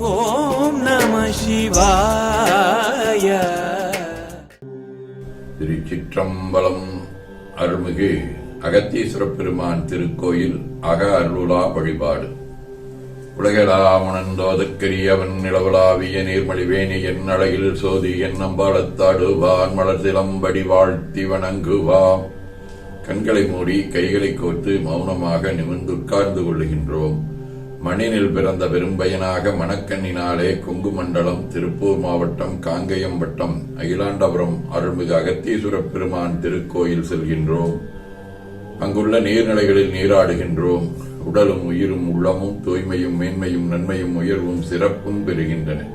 ஓம் நம சிவாய. திருச்சிற்றம்பலம் அருள்மிகு அகத்தீஸ்வர பெருமான் திருக்கோயில் அக அருளா வழிபாடு. உலகளாமுணந்தோதற்கரியவன் நிலவலாவிய நீர்மலிவேணி என் அழகில் சோதி என் நம்பாளத்தாடுவான் மலர்சிலம்படி வாழ்த்தி வணங்குவாம். கண்களை மூடி கைகளை கோர்த்து மௌனமாக நிமிர்ந்து உட்கார்ந்து கொள்ளுகின்றோம். மண்ணினில் பிறந்த பெரும்பயனாக மணக்கண்ணினாலே கொங்கு மண்டலம் திருப்பூர் மாவட்டம் காங்கயம் வட்டம் அகிலாண்டபுரம் அருள்மிகு அகத்தீஸ்வர பெருமான் திருக்கோயில் செல்கின்றோம். அங்குள்ள நீர்நிலைகளில் நீராடுகின்றோம். உடலும் உயிரும் உள்ளமும் தூய்மையும் மேன்மையும் நன்மையும் உயர்வும் சிறப்பும் பெறுகின்றன.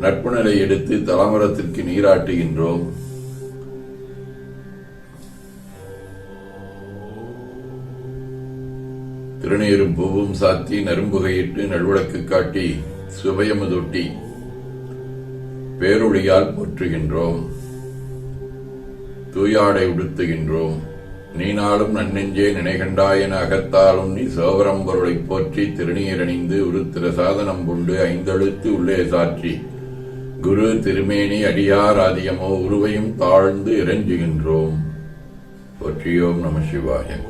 நட்பு நிலை எடுத்து தலமரத்திற்கு நீராட்டுகின்றோம். திருநீரும் பூவும் சாத்தி நரும்புகையிட்டு நல்விளக்கு காட்டி சுபயமுதொட்டி பேரொழியால் போற்றுகின்றோம். தூயாடை உடுத்துகின்றோம். நீ நாளும் நன்னெஞ்சே நினைகண்டாயன அகத்தாலும் நீ சோவரம் போற்றி திருநீரணிந்து உருத்திர சாதனம் கொண்டு ஐந்தெழுத்து உள்ளே சாற்றி. குரு திருமேனி அடியார் ஆதியமோ உருவையும் தாழ்ந்து இறைஞ்சுகின்றோம். போற்றியோம் நம சிவாயம்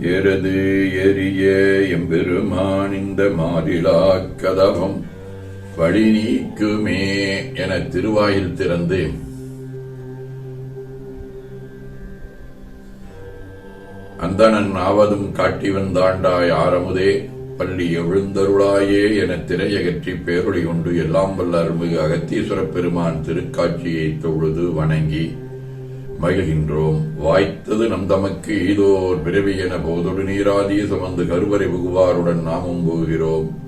ஏறது ஏறிய எம்பெருமான் இந்த மாறிலா கதவம் வழி நீக்குமே என திருவாயில் திறந்து. அந்தணன் ஆவதும் காட்டி வந்தாண்டாய் ஆரமுதே பள்ளி எழுந்தருளாயே என திரையகற்றி பேரொழி கொண்டு எல்லாம் வல்ல அருள்மிகு அகத்தீஸ்வர பெருமான் திருக்காட்சியை தொழுது வணங்கி. மகிழ்கின்றோம். வாய்த்தது நம் தமக்கு ஈதோர் பிறவி என போதொடு நீராதிய சுமந்து கருவறை புகுவாருடன் நாமும் போகிறோம்.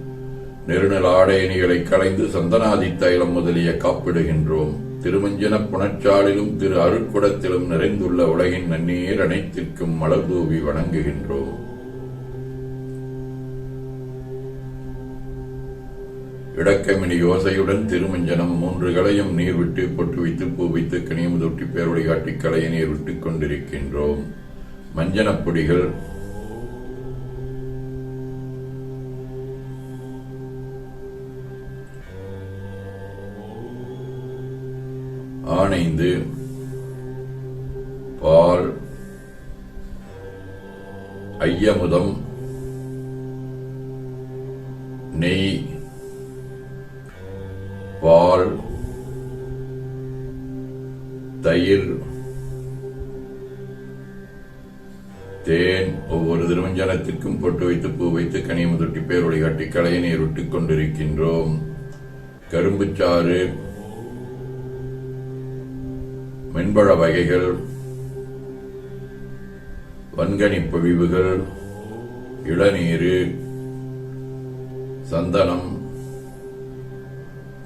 நெருநல் ஆடையணிகளை களைந்து சந்தனாதி தைலம் முதலிய காப்பிடுகின்றோம். திருமஞ்சன புணச்சாலிலும் திரு அருட்குடத்திலும் நிறைந்துள்ள உலகின் நன்னீர் அனைத்திற்கும் மலர் தூவி வணங்குகின்றோம். இடக்கமினி யோசையுடன் திருமஞ்சனம் மூன்று களையும் நீர் விட்டு பொட்டு வைத்து பூ வைத்து கனியம் தொட்டி பேரொழி காட்டி களையை நீர் விட்டு கொண்டிருக்கின்றோம். மஞ்சனப் பொடிகள். ஆணைந்து பால். ஐயமுதம். நெய். பால் தயிர் தேன் ஒவ்வொரு திருமஞ்சனத்திற்கும் பொட்டு வைத்து பூ வைத்து கனியமுதொட்டி பேரொழி காட்டி களைய நீர் விட்டுக் கொண்டிருக்கின்றோம் கரும்புச்சாறு மென்பழ வகைகள் வன்கனி பொழிவுகள் இளநீரு சந்தனம்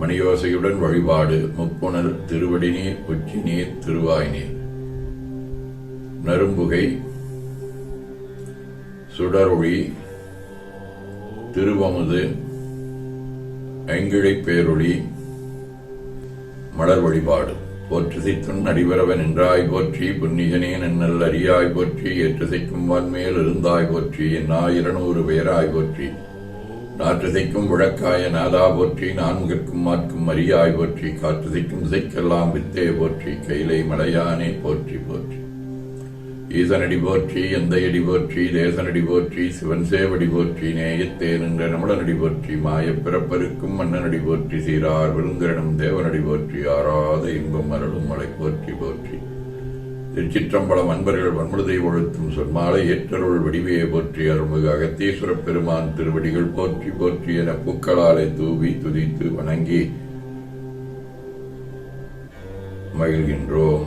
மணியோசையுடன் வழிபாடு. முப்புணர் திருவடி நீர் உச்சி நீர் திருவாய் நீர் நரும்புகை சுடரொழி திருவமுது ஐங்கிழை பேரொளி மலர் வழிபாடு. போற்று சித்துன் அடிவரவன் என்றாய் போற்றி புன்னிகனே நன்னல் அறியாய் போற்றி ஏற்றுசைக்கும் வான்மேல் இருந்தாய் போற்றி என் ஆயிரநூறு பேராய் போற்றி நாற்றுசைக்கும் விளக்காய நாதா போற்றி நான்கிற்கும் மாற்கும் மரியாய் போற்றி காற்றுசைக்கும் இசைக்கெல்லாம் வித்தே போற்றி கைலை மலையானே போற்றி போற்றி. ஈசனடி போற்றி எந்தையடி போற்றி தேசனடி போற்றி சிவன் சேவடி போற்றி நேயத்தே நின்ற நமடனடி போற்றி மாயப் பிறப்பருக்கும் மன்னனடி போற்றி சீரார் விருந்திரனும் தேவனடி போற்றி ஆறாத இன்பம் அருளும் மலை போற்றி போற்றி. திருச்சிற்றம்பலம் அன்பர்கள் வன்முழுதை ஒழுத்தும் சொன்மாலை ஏற்றருள் வடிவையை போற்றி அருள்மிகு அகத்தீஸ்வரப் பெருமான் திருவடிகள் போற்றி போற்றி என பூக்களாலை தூவி துதித்து வணங்கி மகிழ்கின்றோம்.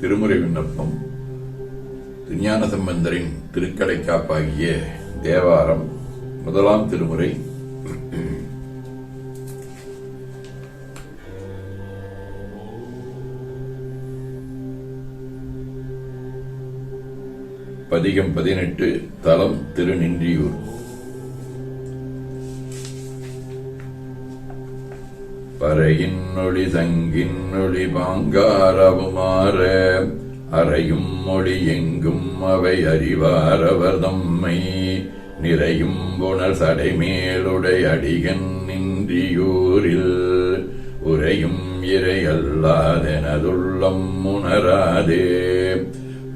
திருமுறை விண்ணப்பம். திருஞான சம்பந்தரின் திருக்கடை காப்பாகிய தேவாரம் முதலாம் திருமுறை. பதிகம் பதினெட்டு தலம் திருநின்றியூர். பறையின் ஒளி சங்கின் ஒளி பாங்காரவுமாற அறையும் மொழி எங்கும் அவை அறிவாரவர் தம்மை. நிறையும் புனர் சடைமேலுடை அடிகன் நின்றியூரில் உரையும் இறை அல்லாதெனதுள்ளம் உணராதே.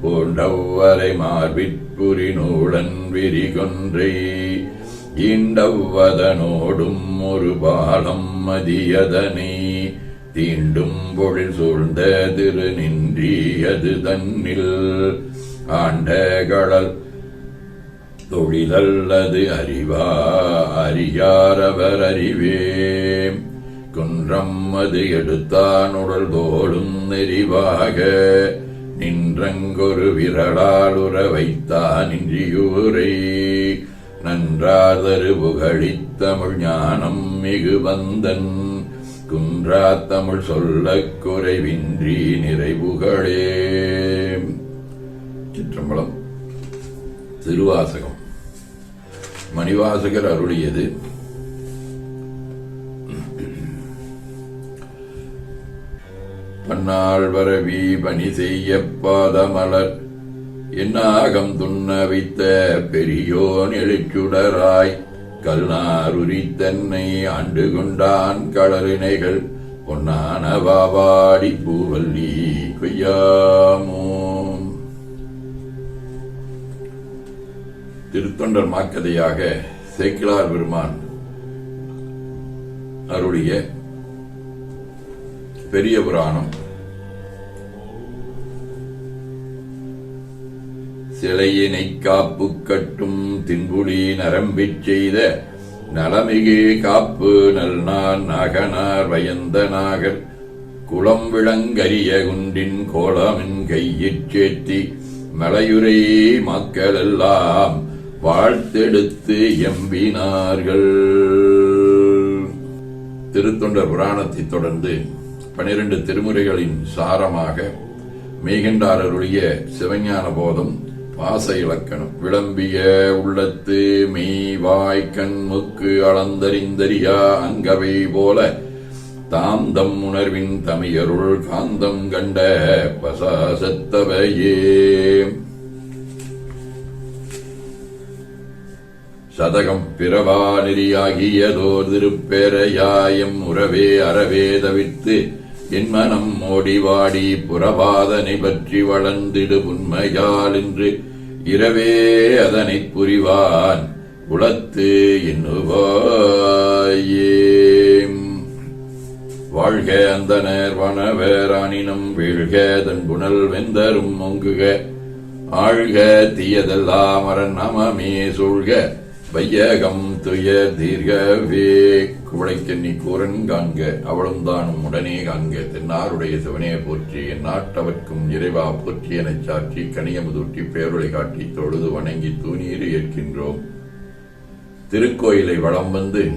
பூண்டவ்வரை மார்பிற்புரி நூலன் விரிகொன்றை. ஈண்டவ்வதனோடும் ஒரு பாலம் மதியதனை. தீண்டும் பொழில் சூழ்ந்த திரு நின்றியது தன்னில். ஆண்ட கடல் தொழிலல்லது அறிவா அறியாரவர் அறிவே குன்றம் அது எடுத்தான் உடல் தோளும் நெறிவாக. நின்றங்கொரு விரலாலுற வைத்தான் இன்றியூரை நன்றாதரு புகழித்தமிழ் ஞானம் மிகு வந்தன் குன்றா தமிழ் சொல்லக் குறைவின்றி நிறைவுகளே. சிற்றம்பலம் திருவாசகம். மணிவாசகர் அருளியது பன்னாள் வரவி பணி செய்ய பாதமலர். என்னாகம் துண்ண வைத்த பெரியோன் எழுச்சுடராய். கல்நாருரி தன்னை ஆண்டு கொண்டான் கடலினைகள். பொன்னான வாவாடி பூவல்லி கொய்யாமோ. திருத்தொண்டர் மாக்கதையாக சேக்கிலார் பெருமான் அருளிய பெரிய புராணம். சிலையினை காப்பு கட்டும் தின்புலி நரம்பிச் செய்த நலமிகு காப்பு நல்நான் நாகனார் வயந்த நாகர். குளம் விளங்கரிய குன்றின் கோலமின் கையிற் சேத்தி மலையுரை மக்களெல்லாம் வாழ்த்தெடுத்து எம்பினார்கள். திருத்தொண்டர் புராணத்தைத் தொடர்ந்து பனிரெண்டு திருமுறைகளின் சாரமாக மெய்கண்டாரருடைய சிவஞான போதம் பாச இலக்கணம் விளம்பிய உள்ளத்து மெய் வாய் கண் முக்கு அளந்தறிந்தறியா அங்கவை போல தாந்தம் உணர்வின் தமையருள் காந்தம் கண்ட பசாசத்தவையே. சதகம் பிறவா நெறியாகியதோர் திருப்பேரையாயம் உறவே அறவே தவிர்த்து என் மனம் ஓடி வாடி புறபாதனை பற்றி வளர்ந்திடு உண்மையால் என்று இரவே அதனைப் புரிவான் உளத்து எண்ணுவாயே. வாழ்க அந்தனர் வனவேரானினும் வீழ்க தன் புனல் வெந்தரும் மொங்குக ஆழ்க தீயதெல்லாம் அரண் நமமே சூழ்க. வையகம் துயர் தீர்கவே. குவளைக்கண்ணி கூரன் காண்க அவளும் தானும் உடனே காண்க தென்னாருடைய சிவனே போற்றி என் நாட்டவர்க்கும் இறைவா போற்றி எனச் சாற்றி கனியமுதூட்டி பேருளை காட்டி தொழுது வணங்கி தூணீர் ஏற்கின்றோம். திருக்கோயிலை வளம் வந்து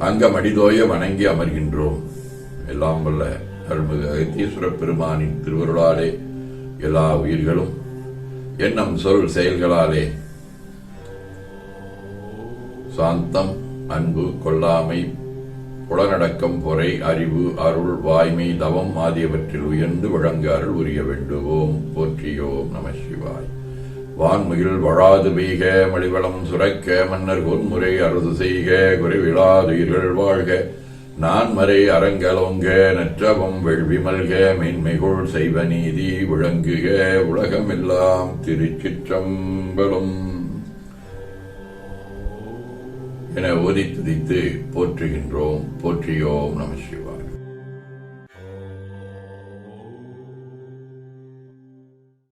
அங்கமடிதோய வணங்கி அமர்கின்றோம். எல்லாம் வல்ல அருள்மிகு அகத்தீஸ்வர பெருமானின் திருவருளாலே எல்லா உயிர்களும் எண்ணம் சொல் செயல்களாலே. சாந்தம் அன்பு கொல்லாமை புலனடக்கம் பொறை அறிவு அருள் வாய்மை தவம் ஆகியவற்றில் உயர்ந்து வழங்க அருள் உரிய வேண்டுவோம். போற்றியோம் நம சிவாய். வான்முகில் வழாது பெய்க மலிவளம் சுரக்க மன்னர் பொன்முறை அறுது செய்க குறைவிழாதுயிர்கள் வாழ்க. நான் மறை அறங்கலோங்க நற்றவம் வெள்விமல்க மேன்மைகொள் செய்வ நீதி விளங்குக உலகமெல்லாம் திருச்சிற்றம்பலம். என ஓதி துதித்து போற்றுகின்றோம். போற்றியோம் நம சிவா